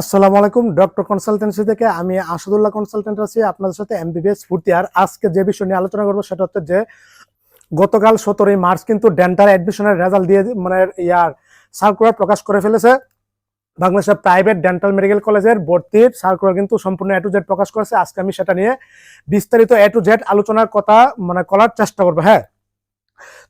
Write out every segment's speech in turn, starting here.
আসসালামু আলাইকুম, doctor consultancy থেকে আমি আসাদুল্লাহ কনসালটেন্ট আছি। আপনাদের সাথে এমবিবিএস ফুর্তি আর আজকে যে বিষয় নিয়ে আলোচনা করব সেটা হচ্ছে যে, গতকাল সতেরোই মার্চ কিন্তু ডেন্টাল অ্যাডমিশনের রেজাল্ট দিয়ে মানে ইয়ার সার্কুলার প্রকাশ করে ফেলেছে। বাংলাদেশের প্রাইভেট ডেন্টাল মেডিকেল কলেজের ভর্তির সার্কুলার কিন্তু সম্পূর্ণ এ টু জেড প্রকাশ করেছে। আজকে আমি সেটা নিয়ে বিস্তারিত এ টু জেড আলোচনার কথা মানে করার চেষ্টা করব। হ্যাঁ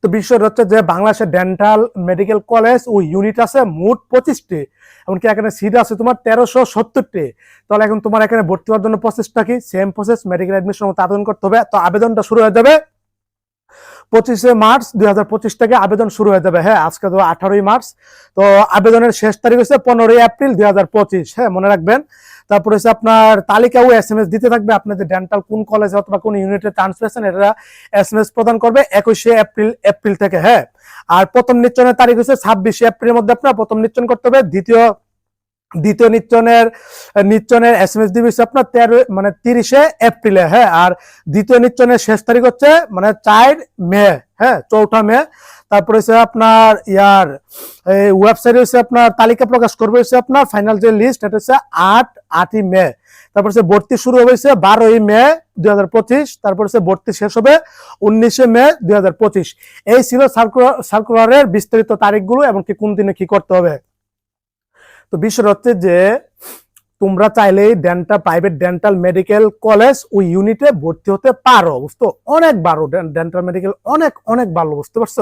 তো বিষয় হচ্ছে যে বাংলাদেশের ডেন্টাল মেডিকেল কলেজ ও ইউনিট আছে মোট পঁচিশটি, এমনকি এখানে সিট আছে তোমার তেরোশো সত্তরটি। তাহলে এখন তোমার এখানে ভর্তি হওয়ার জন্য প্রসেসটা কি? সেম প্রসেস মেডিকেল অ্যাডমিশন মতো আবেদন করতে হবে। তো আবেদনটা শুরু হয়ে যাবে পঁচিশে মার্চ দুই হাজার পঁচিশ থেকে আবেদন শুরু হয়ে যাবে। হ্যাঁ আজকে তো আঠারোই মার্চ। তো আবেদনের শেষ তারিখ হচ্ছে পনেরোই এপ্রিল দুই হাজার পঁচিশ। হ্যাঁ মনে রাখবেন। তারপর হচ্ছে আপনার তালিকাও এস এম এস দিতে থাকবে। আপনি যে ডেন্টাল কোন কলেজে অথবা কোন ইউনিটে পেয়েছেন এটা এস এম এস প্রদান করবে একুশে এপ্রিল এপ্রিল থেকে হ্যাঁ? আর প্রথম নিশ্চয়নের তারিখ হচ্ছে ছাব্বিশে এপ্রিলের মধ্যে আপনার প্রথম নিশ্চয়ন করতে হবে। দ্বিতীয় দ্বিতীয় নিচ্চনের নিচ্চনের এস এম এস দিবি হচ্ছে আপনার তেরো মানে তিরিশে এপ্রিলে হ্যাঁ? আর দ্বিতীয় নিচ্চনের শেষ তারিখ হচ্ছে মানে চার মে হ্যাঁ? চৌঠা মে। তারপরে হচ্ছে আপনার ইয়ার ওয়েবসাইটে হচ্ছে আপনার, তালিকা প্রকাশ করবে হচ্ছে আপনার ফাইনাল যে লিস্ট এটা হচ্ছে আট, আটই মে। তারপর হচ্ছে ভর্তি শুরু হবে হচ্ছে বারোই মে দুই হাজার পঁচিশ। তারপর হচ্ছে ভর্তি শেষ হবে উনিশে মে দুই হাজার পঁচিশ। এই ছিল সার্কুলার সার্কুলারের বিস্তারিত তারিখগুলো, এবং কি কোন দিনে কি করতে হবে। তো বিষয় হচ্ছে যে তোমরা চাইলেই dental private dental medical college ওই ইউনিটে ভর্তি হতে পারো বুঝতো অনেক ভালো ডেন্টাল মেডিকেল অনেক অনেক ভালো, বুঝতে পারছ?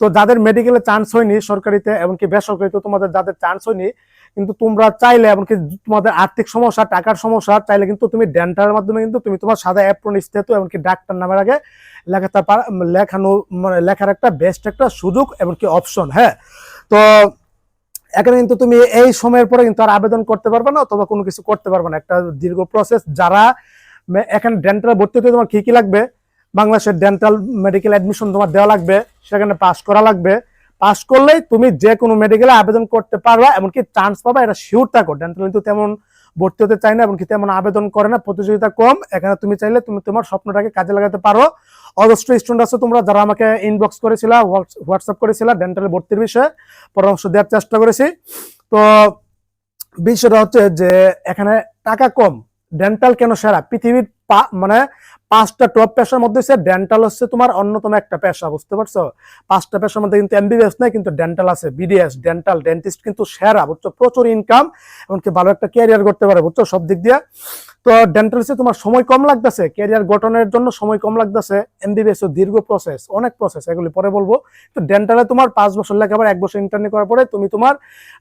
তো যাদের মেডিকেলে চান্স হয়নি সরকারিতে, এমনকি বেসরকারিতে তোমাদের যাদের চান্স হয়নি, কিন্তু তোমরা চাইলে, এমনকি তোমাদের আর্থিক সমস্যা, টাকার সমস্যা, চাইলে কিন্তু তুমি ডেন্টালের মাধ্যমে কিন্তু তুমি তোমার সাদা অ্যাপ্রন স্থিত এমনকি ডাক্তার নামের আগে লেখাতে লেখানো মানে লেখার একটা বেস্ট একটা সুযোগ, এমনকি অপশন হ্যাঁ? তো এখানে কিন্তু তুমি এই সময়ের পরে কিন্তু আর আবেদন করতে পারবে না অথবা কোনো কিছু করতে পারবে না। একটা দীর্ঘ প্রসেস যারা এখানে ডেন্টাল ভর্তি হতে তোমার কি কি লাগবে? বাংলাদেশের ডেন্টাল মেডিকেল অ্যাডমিশন তোমার দেওয়া লাগবে, সেখানে পাস করা লাগবে। পাস করলেই তুমি যে কোনো মেডিকেলে আবেদন করতে পারবা, এমনকি চান্স পাবা, এটা শিওর থাকো। ডেন্টাল কিন্তু তেমন ভর্তি হতে চায় না, এমনকি তেমন আবেদন করে না, প্রতিযোগিতা কম। এখানে তুমি চাইলে তুমি তোমার স্বপ্নটাকে কাজে লাগাতে পারো। অজস্র স্টুডেন্ট আছে, তোমরা যারা আমাকে ইনবক্স করেছিলা হোয়াটসঅ্যাপ করেছিলা ডেন্টাল ভর্তির বিষয়ে পরামর্শ দেওয়ার চেষ্টা করেছি। তো বিষয়টা হচ্ছে যে, এখানে টাকা কম ডেন্টাল কেন সেরা? পৃথিবীর মানে পাঁচটা টপ পেশার মধ্যে হচ্ছে ডেন্টাল হচ্ছে তোমার অন্যতম একটা পেশা, বুঝতে পারছ? পাঁচটা পেশার মধ্যে কিন্তু এমবিবিএস নাই, কিন্তু ডেন্টাল আছে বিডিএস ডেন্টাল ডেন্টিস্ট কিন্তু সেরা, বুঝছ? প্রচুর ইনকাম এমনকি ভালো একটা ক্যারিয়ার করতে পারে, বুঝছ? সব দিক দিয়ে। তো ডেন্টাল তোমার সময় কম লাগতেছে ক্যারিয়ার গঠনের জন্য সময় কম লাগতেছে এমবিবিএস দীর্ঘ প্রসেস অনেক প্রসেস এগুলি পরে বলব। তো ডেন্টালে তোমার পাঁচ বছর লেখাপড়া, এক বছর ইন্টার্নি করার পরে তুমি তোমার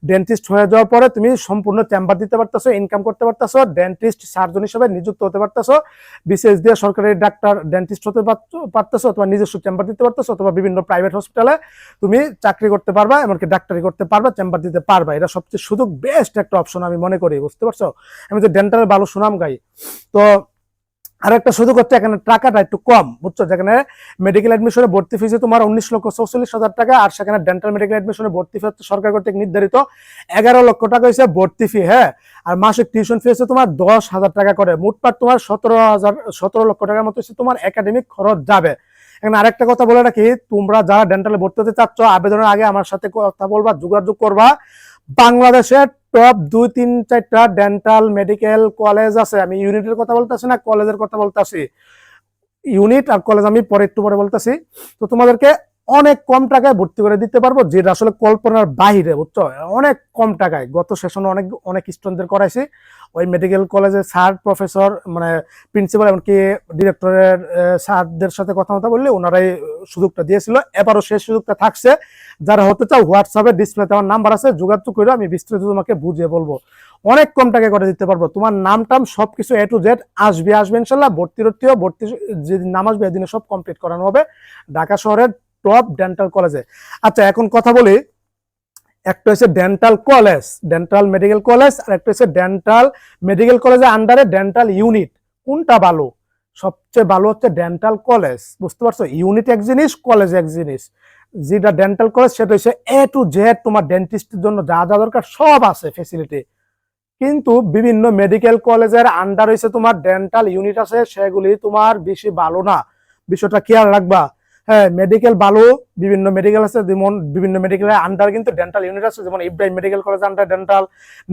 ডেন্টিস্ট হয়ে যাওয়ার পরে তুমি সম্পূর্ণ চেম্বার দিতে পারতেছো ইনকাম করতে পারতেছো ডেন্টিস্ট সার্জন হিসেবে নিযুক্ত হতে পারতেছো। বিসিএস দিয়ে সরকারি ডাক্তার ডেন্টিস্ট হতে পারতো- পারতেছো অথবা নিজস্ব চেম্বার দিতে পারতেছো অথবা বিভিন্ন প্রাইভেট হসপিটালে তুমি চাকরি করতে পারবা, এমনকি ডাক্তারি করতে পারবা চেম্বার দিতে পারবা। এটা সবচেয়ে সুযোগ বেস্ট একটা অপশন আমি মনে করি, বুঝতে পারছ? আমি তো ডেন্টালের ভালো সুনাম গাই, তো আর একটা সুযোগ হচ্ছে এখানে টাকাটা একটু কম, বুঝছ? যেখানে মেডিকেল অ্যাডমিশনে ভর্তি ফিস তোমার উনিশ লক্ষ চৌচল্লিশ হাজার টাকা, আর সেখানে ডেন্টাল মেডিকেল অ্যাডমিশনে ভর্তি ফি হচ্ছে সরকার কর্তৃক নির্ধারিত এগারো লক্ষ টাকা হচ্ছে ভর্তি ফি হ্যাঁ? আর মাসিক টিউশন ফি হচ্ছে তোমার দশ হাজার টাকা করে। মোটপাট তোমার সতেরো হাজার, সতেরো লক্ষ টাকার মতো হচ্ছে তোমার একাডেমিক খরচ যাবে। এখানে আরেকটা কথা বলে রাখি, তোমরা যারা ডেন্টালে ভর্তি হতে চাচ্ছ, আবেদনের আগে আমার সাথে কথা বলবা, যোগাযোগ করবা। বাংলাদেশের টপ দুই, তিন, চারটা ডেন্টাল মেডিকেল কলেজ আছে। আমি ইউনিটের কথা বলতেছি না কলেজের কথা বলতেছি। ইউনিট আর কলেজ আমি পরে একটু পরে বলতেছি। তো তোমাদেরকে অনেক কম টাকায় ভর্তি করে দিতে পারব, যেটা আসলে কল্পনার বাহিরে, বুঝছ? অনেক কম টাকায়। গত সেশনে অনেক অনেক স্টুডেন্টদের করাইছি। ওই মেডিকেল কলেজের স্যার প্রফেসর মানে প্রিন্সিপাল এমনকি ডিরেক্টরের স্যারদের সাথে কথা কথা বললে ওনারাই সুযোগটা দিয়েছিল। এবারও সেই সুযোগটা থাকছে। যারা হতে চাও হোয়াটসঅ্যাপে ডিসপ্লেতে আমার নাম্বার আছে, যোগাযোগ করে আমি বিস্তারিত তোমাকে বুঝিয়ে বলব। অনেক কম টাকায় করে দিতে পারব। তোমার নাম টাম সবকিছু এ টু জেড আসবে আসবে ইনশাল্লাহ। ভর্তি রত্তিও, ভর্তি যেদিন নাম আসবে, এদিনে সব কমপ্লিট করানো হবে। ঢাকা শহরের টপ ডেন্টাল কলেজে। আচ্ছা এখন কথা বলি, একটা হচ্ছে dental college, dental medical college, আর একটা হচ্ছে ডেন্টাল মেডিকেল কলেজের আন্ডারে ডেন্টাল ইউনিট। কোনটা ভালো? সবচেয়ে ভালো হচ্ছে ডেন্টাল কলেজ, বুঝতে পারছ? ইউনিট এক জিনিস, কলেজ এক জিনিস। যেটা ডেন্টাল কলেজ, সেটা হচ্ছে এ টু জেড তোমার ডেন্টিস্টের জন্য যা যা দরকার সব আছে ফেসিলিটি কিন্তু বিভিন্ন মেডিকেল কলেজের আন্ডার হয়েছে তোমার ডেন্টাল ইউনিট আছে, সেগুলি তোমার বেশি ভালো না। বিষয়টা খেয়াল রাখবা। হ্যাঁ মেডিকেল ভালো, বিভিন্ন মেডিকেল আছে, যেমন বিভিন্ন মেডিকেলের আন্ডার কিন্তু ডেন্টাল ইউনিট আছে, যেমন Ibrahim medical college under dental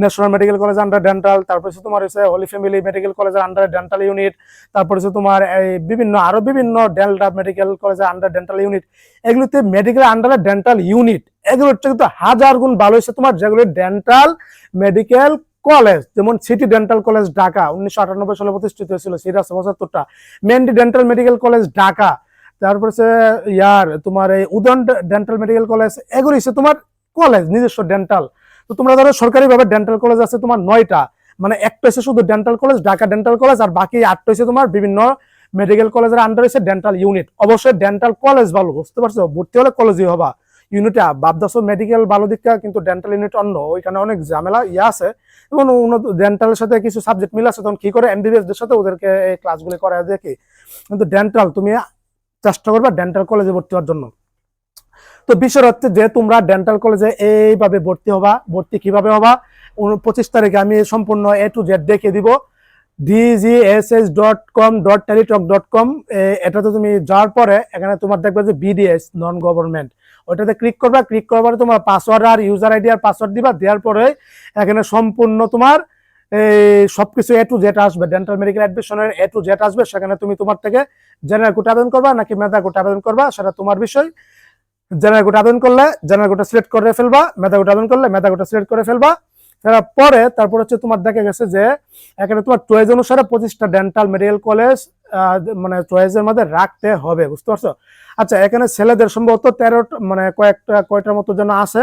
national medical college under dental তারপর হচ্ছে তোমার হচ্ছে হোলি ফ্যামিলি মেডিকেল কলেজের আন্ডার ডেন্টাল ইউনিট তারপর হচ্ছে তোমার, এই বিভিন্ন, আরও বিভিন্ন ডেল্টা মেডিকেল কলেজের আন্ডার ডেন্টাল ইউনিট এগুলোতে মেডিকেল আন্ডারে ডেন্টাল ইউনিট এগুলো হচ্ছে কিন্তু হাজার গুণ ভালো হয়েছে তোমার যেগুলো ডেন্টাল মেডিকেল কলেজ যেমন সিটি ডেন্টাল কলেজ ঢাকা উনিশশো আটানব্বই সালে প্রতিষ্ঠিত হয়েছিল সিরাজ পঁচাত্তরটা। Mandy dental medical college Dhaka তারপর হচ্ছে ইয়ার, তোমার এই উদয়ন ডেন্টাল মেডিকেল কলেজ এগুলো হচ্ছে তোমার কলেজ নিজস্ব ডেন্টাল তো তোমরা ধরো সরকারিভাবে ডেন্টাল কলেজ আছে তোমার নয়টা। মানে একটা হচ্ছে শুধু dental college Dhaka dental college আর বাকি আটটা হচ্ছে তোমার বিভিন্ন মেডিকেল কলেজের আন্ডার হচ্ছে ডেন্টাল ইউনিট অবশ্যই ডেন্টাল কলেজ ভালো, বুঝতে পারছ? ভর্তি হলে কলেজই হবা। ইউনিটে ভাবদাস মেডিকেল ভালো দিকটা, কিন্তু ডেন্টাল ইউনিট অন্য, ওইখানে অনেক ঝামেলা ইয়ে আছে। এবং উন্নত ডেন্টালের সাথে কিছু সাবজেক্ট মিল আছে, তখন কি করে এমবিবিএস দের সাথে ওদেরকে এই ক্লাসগুলি করা দেখি। কিন্তু ডেন্টাল তুমি চেষ্টা করবে ডেন্টাল কলেজে ভর্তি হওয়ার জন্য। তো বিষয় হচ্ছে যে তোমরা ডেন্টাল কলেজে এইভাবে ভর্তি হবা, ভর্তি কীভাবে হবা পঁচিশ তারিখে আমি সম্পূর্ণ এ টু জেড দেখে দিব। DGHS dot com dot Teletalk dot com এটাতে তুমি যাওয়ার পরে এখানে তোমার দেখবে যে বিডিএস নন গভর্নমেন্ট ওইটাতে ক্লিক করবা ক্লিক করবার পরে তোমার পাসওয়ার্ড আর ইউজার আইডি আর পাসওয়ার্ড দিবা, দেওয়ার পরে এখানে সম্পূর্ণ তোমার সবকিছু এ টু জেড আসবে। ডেন্টাল মেডিকেল অ্যাডমিশনের এ টু জেড আসবে, সেখানে তুমি তোমার থেকে জেনারেল কোটা আবেদন করবা নাকি মেধা কোটা আবেদন করবা, সেটা তোমার বিষয়। জেনারেল কোটা আবেদন করলে জেনারেল কোটা সিলেক্ট করে ফেলবা, মেধা কোটা আবেদন করলে মেধা কোটা সিলেক্ট করে ফেলবা। ফেরার পরে তারপর হচ্ছে তোমার দেখা গেছে যে, এখানে তোমার চয়েস অনুসারে পঁচিশটা ডেন্টাল মেডিকেল কলেজ মানে চয়েসের মধ্যে রাখতে হবে, বুঝতে পারছ? আচ্ছা এখানে ছেলেদের সম্ভবত তেরো মানে কয়েকটা, কয়টার মতো যেন আছে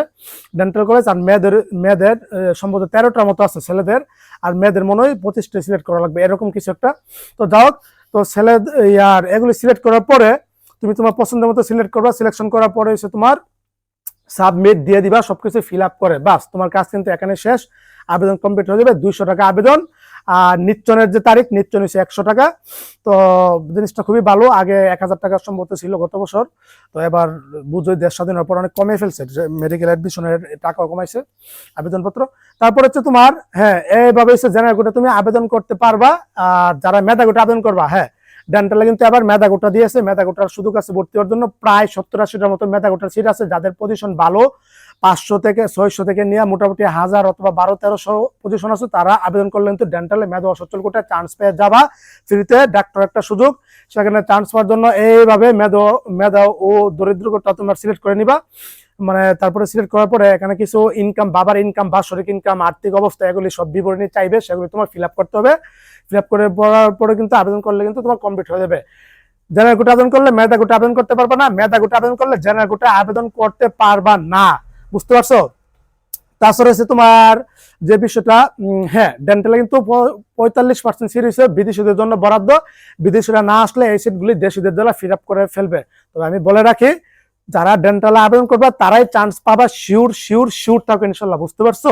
ডেন্টাল কলেজ আর মেয়েদের মেয়েদের সম্ভবত তেরোটার মতো আছে ছেলেদের, আর মেয়েদের মনে হয় পঁচিশটা সিলেক্ট করা লাগবে, এরকম কিছু একটা। তো হোক, তো ছেলে ইয়ার এগুলি সিলেক্ট করার পরে তুমি তোমার পছন্দের মতো সিলেক্ট করবা সিলেকশন করার পরে হচ্ছে তোমার সাবমিট দিয়ে দিবা, সবকিছু ফিল আপ করে, বাস, তোমার কাজ কিন্তু এখানে শেষ, আবেদন কমপ্লিট হয়ে যাবে, দুইশো টাকা আবেদন। আর নিচ্চনের যে তারিখ নিচ্চন হচ্ছে একশো টাকা। তো জিনিসটা খুবই ভালো। আগে এক হাজার টাকা সম্ভবত ছিল গত বছর। তো এবার বুঝোই দেশ স্বাধীনের পর অনেক কমে ফেলছে। মেডিকেল অ্যাডমিশনের টাকাও কমাইছে আবেদনপত্র। তারপর হচ্ছে তোমার হ্যাঁ এইভাবে হচ্ছে জেনারেল তুমি আবেদন করতে পারবা। আর যারা মেধা কোটা আবেদন করবা হ্যাঁ ডেন্টালে কিন্তু আবার মেধা কোটা দিয়েছে। মেধা কোটার সুযোগ আছে ভর্তি হওয়ার জন্য। প্রায় সত্তর আশিটার মতো মেধা কোটার সিট আছে। যাদের পজিশন ভালো পাঁচশো থেকে ছয়শো থেকে নিয়ে মোটামুটি হাজার অথবা বারো, তেরোশো পজিশন আছে। তারা আবেদন করলে কিন্তু ডেন্টালে মেধা অসচ্ছল কোটায় চান্স পেয়ে যাবা। ফ্রিতে ডাক্তার একটা সুযোগ। সেখানে চান্স পাওয়ার জন্য এইভাবে মেধা মেধা ও দরিদ্র কোটা তোমরা সিলেক্ট করে নিবা। মানে তারপরে সিলেক্ট করার পরে এখানে কিছু ইনকাম বাবার ইনকাম বা বাৎসরিক ইনকাম আর্থিক অবস্থা এগুলি সব বিবরণী চাইবে, সেগুলি তোমার ফিল করতে হবে। ফিল করে পড়ার পরে কিন্তু আবেদন করলে কিন্তু তোমার কমপ্লিট হয়ে যাবে। জেনারেল কোটা আবেদন করলে মেধা কোটা আবেদন করতে পারবা না। মেধা কোটা আবেদন করলে জেনারেল কোটা আবেদন করতে পারবা না। বুঝতে পারছ? তাছাড়া হচ্ছে তোমার যে বিষয়টা হ্যাঁ ডেন্টালে কিন্তু পঁয়তাল্লিশ পার্সেন্ট সিট হচ্ছে বিদেশিদের জন্য বরাদ্দ। বিদেশিরা না আসলে এই সিটগুলি দেশিদের দ্বারা ফিল আপ করে ফেলবে। তবে আমি বলে রাখি, যারা ডেন্টালে আবেদন করবে, তারাই চান্স পাবা শিওর শিওর শিওর থাকো ইনশাল্লাহ, বুঝতে পারছ?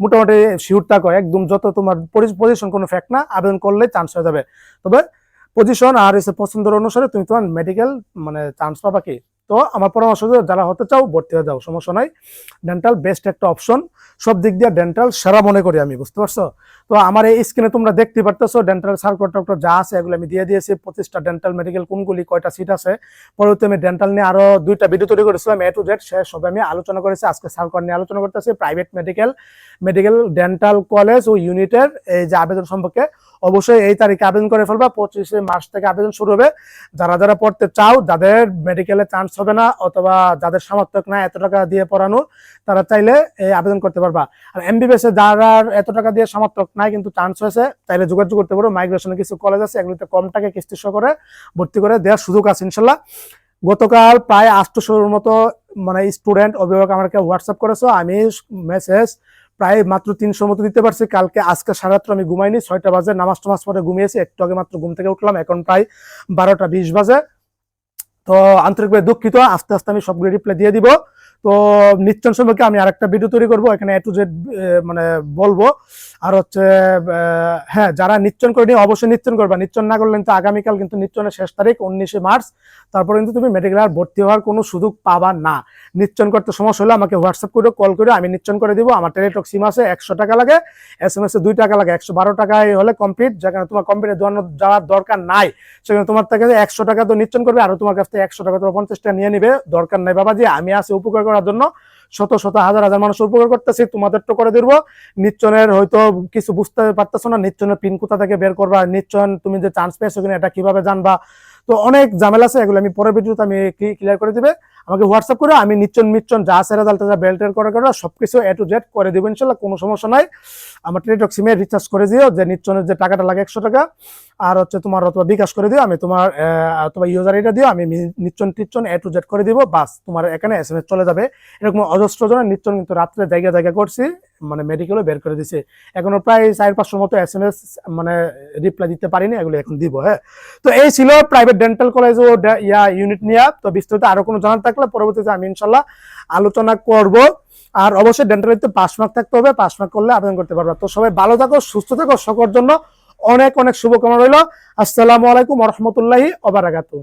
মোটামুটি শিওর থাকো, একদম যত তোমার পজিশন কোনো ফ্যাক্ট না, আবেদন করলে চান্স হয়ে যাবে। তবে পজিশন আর এসে পছন্দের অনুসারে তুমি তোমার মেডিকেল মানে চান্স পাবা কি? তো আমার পরামর্শ যারা হতে চাও, ভর্তি হয়ে যাও, সমস্যা নাই। ডেন্টাল বেস্ট একটা অপশন সব দিক দিয়ে ডেন্টাল সেরা মনে করি আমি, বুঝতে পারছ? তো আমার এই স্ক্রিনে তোমরা দেখতে পারতেছো ডেন্টাল সার্কল টর্কল যা আছে, এগুলো আমি দিয়ে দিয়েছি। পঁচিশটা ডেন্টাল মেডিকেল কোনগুলি কয়টা সিট আছে। পরবর্তী আমি ডেন্টাল নিয়ে আরও দুইটা ভিডিও তৈরি করেছিলাম এ টু জেড সে সবে আমি আলোচনা করেছি, আজকে সার্কল নিয়ে আলোচনা করতেছি। Private medical medical dental college ও ইউনিটের এই যে আবেদন সম্পর্কে। অবশ্যই এই তারিখে আবেদন করে ফেলবা। পঁচিশে মার্চ থেকে আবেদন শুরু হবে। যারা যারা পড়তে চাও, যাদের মেডিকেলে চান্স হবে না অথবা যাদের সামর্থ্য না এত টাকা দিয়ে পড়ানো, তারা চাইলে এই আবেদন করতে পারবা। আর এমবিবিএস যারা এত টাকা দিয়ে সামর্থ্য নাই কিন্তু চান্স হয়েছে, চাইলে যোগাযোগ করতে পারো। মাইগ্রেশনের কিছু কলেজ আছে, এগুলিতে কম টাকা কিস্তি করে ভর্তি করে দেওয়ার সুযোগ আছে, ইনশাল্লাহ। গতকাল প্রায় আটশোর মতো মানে স্টুডেন্ট অভিভাবক আমাকে হোয়াটসঅ্যাপ করেছ। আমি মেসেজ প্রায় মাত্র তিনশোর মতো দিতে পারছি। কালকে, আজকে সারাত্র রাত্র আমি ঘুমাইনি, ছয়টা বাজে, নামাজ টামাজ পরে ঘুমিয়েছি। একটু আগে মাত্র ঘুম থেকে উঠলাম, এখন প্রায় বারোটা বিশ বাজে। তো আন্তরিকভাবে দুঃখিত, আস্তে আস্তে আমি সবগুলো রিপ্লাই দিয়ে দিব। তো নিচ্চন সম্পর্কে আমি আরেকটা ভিডিও তৈরি করব, এখানে এ টু জেড মানে বলব। আর হচ্ছে হ্যাঁ যারা নিচ্চন করে নিয়ে অবশ্যই নিচ্চন করবা। নিচ্চন না করলে কিন্তু আগামীকাল কিন্তু নিচ্চনের শেষ তারিখ, উনিশে মার্চ। তারপরে কিন্তু তুমি মেডিকেল আর ভর্তি হওয়ার কোনো সুযোগ পাবা না। নিচ্চন করতে সমস্যা হলে আমাকে হোয়াটসঅ্যাপ করে কল করে আমি নিচ্চন করে দিব। আমার টেলিটক সিম আছে, একশো টাকা লাগে। এস এম এসে দুই টাকা লাগে, একশো বারো টাকায় হলে কমপ্লিট যেখানে তোমার কমপ্লিটে যাওয়ার দরকার নাই, সেখানে তোমার থেকে একশো টাকা তো নিচ্চন করবে, আর তোমার কাছ থেকে একশো টাকা তো পঞ্চাশ টাকা নিয়ে নিবে। দরকার নাই বাবাজি, আমি আছি, উপকার করার জন্য শত শত হাজার হাজার মানুষ উপকার করতেছি। তোমাদের তো করে দিব নিচ্চনের হয়তো কিছু বুঝতে পারতেছো না। নিচ্চনের পিন কোথা থেকে বের করবা? নিশ্চয় তুমি যে চান্স পেয়েছ কিনা, এটা কীভাবে জানবা? তো অনেক ঝামেলা আছে, এগুলো আমি পরের ভিডিওতে আমি ক্লিয়ার করে দিবে। আমাকে হোয়াটসঅ্যাপ করে, আমি নিচ্চন মিচ্চন যা আছে রেজাল্ট যা বেল্টের করে করে সবকিছু এ টু জেড করে দেবো, ইনশাল্লাহ, কোনো সমস্যা নাই। আমার টেলিটক সিমে রিচার্জ করে দিও, যে নিচ্চনের যে টাকাটা লাগে একশো টাকা, আর হচ্ছে তোমার অথবা বিকাশ করে দিও, আমি তোমার তোমার ইউজার এটা দিও, আমি নিচ্চন টিচ্চন এ টু জেড করে দিব, বাস, তোমার এখানে এস চলে যাবে। এরকম অজস্র জনের নিচ্চন কিন্তু রাত্রে জায়গা জায়গা করছি। মানে মেডিকেলও বের করে দিছে। এখনও প্রায় চার পাঁচশোর মতো এস মানে রিপ্লাই দিতে পারিনি, এগুলো এখন দিব হ্যাঁ। তো এই ছিল প্রাইভেট ডেন্টাল কলেজ ও ইয়া ইউনিট নিয়ে। তো বিস্তারিত আরও কোনো জানার থাকলে পরবর্তীতে আমি ইনশাল্লাহ আলোচনা করব। আর অবশ্যই ডেন্টালিতে পাস মার্ক থাকতে হবে পাস মার্ক করলে আবেদন করতে পারবে। তো সবাই ভালো থাকো, সুস্থ থাকো, সকলের জন্য অনেক অনেক শুভকামনা রইল। আসসালামু আলাইকুম রহমতুল্লাহি ওবারাকাতু